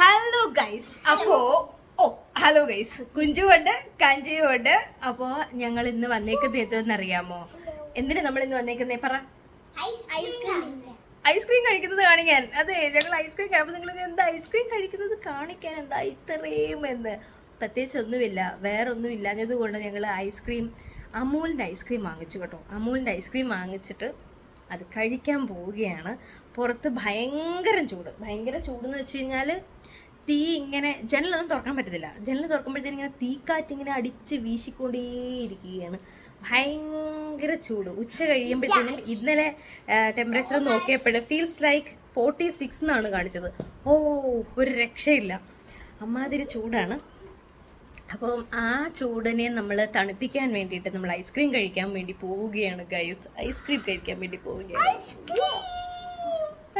Hello guys അപ്പോ ഓ hello guys കുഞ്ചുകൊണ്ട് കഞ്ചിയുകൊണ്ട് അപ്പോ ഞങ്ങൾ ഇന്ന് വന്നേക്കുന്നത് എന്തെന്ന് അറിയാമോ എന്തിനാ നമ്മൾ ഇന്ന് വന്നേക്കുന്നേ? പറ. ഐസ്ക്രീം കഴിക്കുന്നത് കാണിക്കാൻ. അതെ ഞങ്ങൾ ഐസ്ക്രീം കഴിക്കുമ്പോൾ നിങ്ങൾ എന്താ ഐസ്ക്രീം കഴിക്കുന്നത് കാണിക്കാൻ? എന്താ ഇത്രയും എന്ന്. പ്രത്യേകിച്ച് ഒന്നുമില്ല. വേറെ ഒന്നും കൊണ്ട് ഞങ്ങൾ ഐസ്ക്രീം അമൂലിന്റെ ഐസ്ക്രീം വാങ്ങിച്ചു കേട്ടോ. അമൂലിന്റെ ഐസ്ക്രീം വാങ്ങിച്ചിട്ട് അത് കഴിക്കാൻ പോവുകയാണ്. പുറത്ത് ഭയങ്കര ചൂട്. ഭയങ്കര ചൂടെന്ന് വെച്ച് കഴിഞ്ഞാൽ തീ ഇങ്ങനെ ജനലൊന്നും തുറക്കാൻ പറ്റത്തില്ല. ജനൽ തുറക്കുമ്പോഴത്തേനും ഇങ്ങനെ തീക്കാറ്റ് ഇങ്ങനെ അടിച്ച് വീശിക്കൊണ്ടേയിരിക്കുകയാണ്. ഭയങ്കര ചൂട്. ഉച്ച കഴിയുമ്പോഴത്തേനും ഇന്നലെ ടെമ്പറേച്ചർ നോക്കിയപ്പോൾ ഫീൽസ് ലൈക്ക് ഫോർട്ടി സിക്സ് എന്നാണ് കാണിച്ചത്. ഓ ഒരു രക്ഷയില്ല. അമ്മാതിരി ചൂടാണ്. അപ്പം ആ ചൂടിനെ നമ്മൾ തണുപ്പിക്കാൻ വേണ്ടിയിട്ട് നമ്മൾ ഐസ്ക്രീം കഴിക്കാൻ വേണ്ടി പോവുകയാണ് ഗൈസ് ഐസ്ക്രീം കഴിക്കാൻ വേണ്ടി പോവുകയാണ്.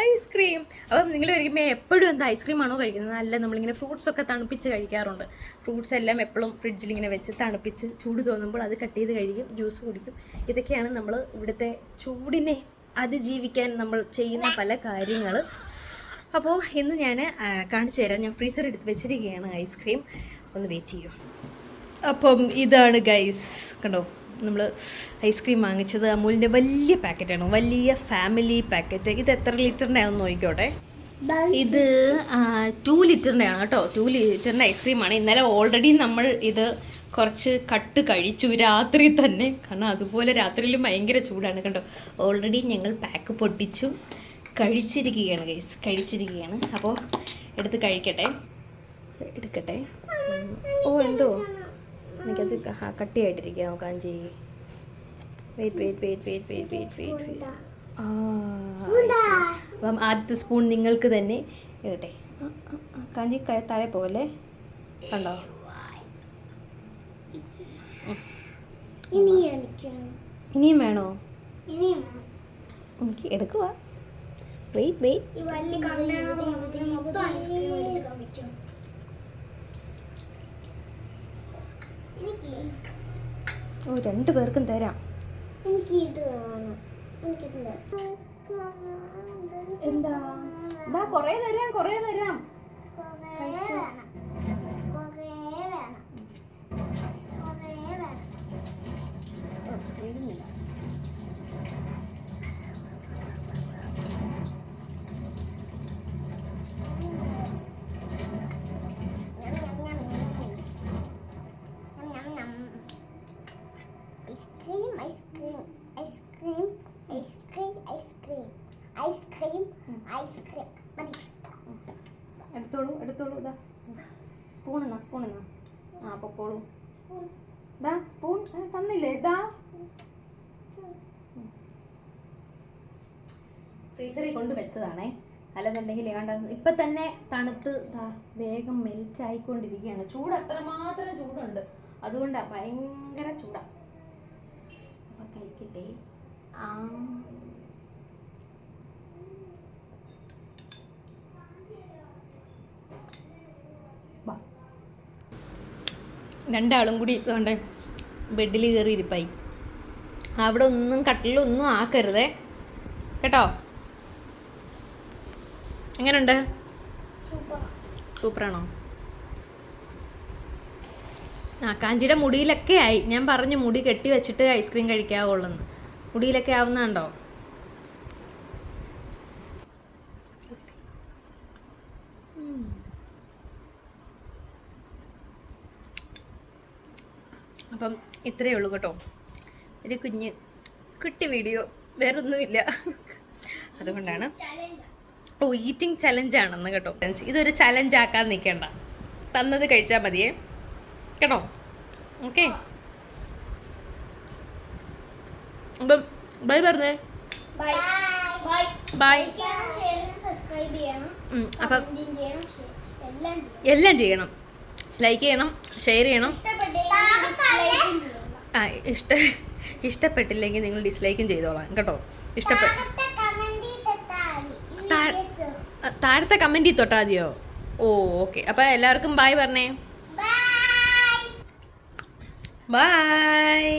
ഐസ്ക്രീം അപ്പം നിങ്ങൾ കഴിക്കുമ്പോൾ എപ്പോഴും എന്താ ഐസ്ക്രീം ആണോ കഴിക്കുന്നത്? അല്ല നമ്മളിങ്ങനെ ഫ്രൂട്ട്സ് ഒക്കെ തണുപ്പിച്ച് കഴിക്കാറുണ്ട്. ഫ്രൂട്ട്സ് എല്ലാം എപ്പോഴും ഫ്രിഡ്ജിൽ ഇങ്ങനെ വെച്ച് തണുപ്പിച്ച് ചൂട് തോന്നുമ്പോൾ അത് കട്ട് ചെയ്ത് കഴിക്കും ജ്യൂസ് കുടിക്കും. ഇതൊക്കെയാണ് നമ്മൾ ഇവിടുത്തെ ചൂടിനെ അതിജീവിക്കാൻ നമ്മൾ ചെയ്യുന്ന പല കാര്യങ്ങൾ അപ്പോൾ ഇന്ന് ഞാൻ കാണിച്ചു തരാം. ഞാൻ ഫ്രീസർ എടുത്ത് വെച്ചിരിക്കുകയാണ് ഐസ്ക്രീം ഒന്ന് വെയിറ്റ് ചെയ്യൂ. അപ്പം ഇതാണ് ഗൈസ് കണ്ടോ? നമ്മൾ ഐസ്ക്രീം വാങ്ങിച്ചത് അമൂലിന്റെ വലിയ പാക്കറ്റാണ് വലിയ ഫാമിലി പാക്കറ്റ് ഇത് എത്ര ലിറ്ററിന്റെ ആണെന്ന് നോക്കിക്കോട്ടെ. ഇത് ടു ലിറ്ററിന്റെ ആണ് കേട്ടോ. ടു ലിറ്ററിന്റെ ഐസ്ക്രീമാണ് ഇന്നലെ ഓൾറെഡി നമ്മൾ ഇത് കുറച്ച് കട്ട് കഴിച്ചു രാത്രി തന്നെ. കാരണം അതുപോലെ രാത്രിയിലും ഭയങ്കര ചൂടാണ് കണ്ടോ. ഓൾറെഡി ഞങ്ങൾ പാക്ക് പൊട്ടിച്ചു. കഴിച്ചിരിക്കുകയാണ് ഗൈസ് കഴിച്ചിരിക്കുകയാണ്. അപ്പോൾ എടുത്ത് കഴിക്കട്ടെ. എടുക്കട്ടെ? ഓ എന്തോ? എനിക്കത് ക- കട്ടിയായിട്ടിരിക്കാം കാഞ്ചി wait wait wait wait wait wait wait wait. അപ്പം ആദ്യത്തെ സ്പൂൺ നിങ്ങൾക്ക് തന്നെ ഇടട്ടെ. കാഞ്ചി താഴെ പോകല്ലേ കണ്ടോ? ഇനിയും വേണോ? എനിക്ക് എടുക്കുക വെയിറ്റ് വെയിറ്റ് ഓ രണ്ടു പേർക്കും തരാം. എനിക്ക് ഇത് വേണം. എന്താ? കുറേ തരാം കൊറേ തരാം കുറേ വേണം കുറേ വേണം കുറേ വേണം ഓ, എഴുതുന്നില്ല. Ice cream ice cream ice cream ice cream ice cream ice cream ice cream മതി എടുത്തോളൂ എടുത്തോളൂ ഇതാ സ്പൂൺ എന്നാ ആ പൊക്കോളൂ. ഇതാ സ്പൂൺ തന്നില്ലേ? ഇതാ ഫ്രീസറിൽ കൊണ്ട് വെച്ചതാണേ. അല്ലെന്നുണ്ടെങ്കിൽ ഇപ്പൊ ഇപ്പം തന്നെ തണുത്ത് വേഗം മെൽറ്റ് ആയിക്കൊണ്ടിരിക്കുകയാണ് ചൂട് അത്രമാത്രം ചൂടുണ്ട്. അതുകൊണ്ടാ ഭയങ്കര ചൂടാ. അപ്പം കഴിക്കട്ടെ. ആ. വാ രണ്ടാളും കൂടി വേണ്ടേ ബെഡിൽ കയറി ഇരിപ്പായി. അവിടെ ഒന്നും കട്ടിലൊന്നും ആക്കരുതേ. കേട്ടോ? എങ്ങനെയുണ്ട് സൂപ്പറാണോ? ആ കാഞ്ചിയുടെ മുടിയിലൊക്കെ ആയി. ഞാൻ പറഞ്ഞു മുടി കെട്ടി വെച്ചിട്ട് ഐസ്ക്രീം കഴിക്കാവുള്ളെന്ന്. മുടിയിലൊക്കെ ആവുന്നുണ്ടോ അപ്പം ഇത്രയേ ഉള്ളൂ കേട്ടോ. ഒരു കുഞ്ഞ് കുട്ടി വീഡിയോ വേറൊന്നുമില്ല. അതുകൊണ്ടാണ്. ചലഞ്ച് ഓ ഈറ്റിംഗ് ചലഞ്ചാണെന്ന് കേട്ടോ. ഇതൊരു ചലഞ്ച് ആക്കാൻ നിൽക്കണ്ട തന്നത് കഴിച്ചാൽ മതിയേ. കേട്ടോ? ഓക്കെ. അപ്പം ബൈ പറഞ്ഞേ. ബൈ ബൈ ബൈ സബ്സ്ക്രൈബ് ചെയ്യണം. ഉം, അപ്പം എല്ലാം ചെയ്യണം. എല്ലാം ചെയ്യണം. ലൈക്ക് ചെയ്യണം ഷെയർ ചെയ്യണം. ആ ഇഷ്ട ഇഷ്ടപ്പെട്ടില്ലെങ്കിൽ നിങ്ങൾ ഡിസ്ലൈക്കും ചെയ്തോളാം കേട്ടോ. ഇഷ്ടപ്പെട്ട താഴത്തെ കമന്റിൽ തൊട്ടാൽ മതിയോ ഓ ഓക്കെ. അപ്പോൾ എല്ലാവർക്കും ബായ് പറഞ്ഞേ. ബായ്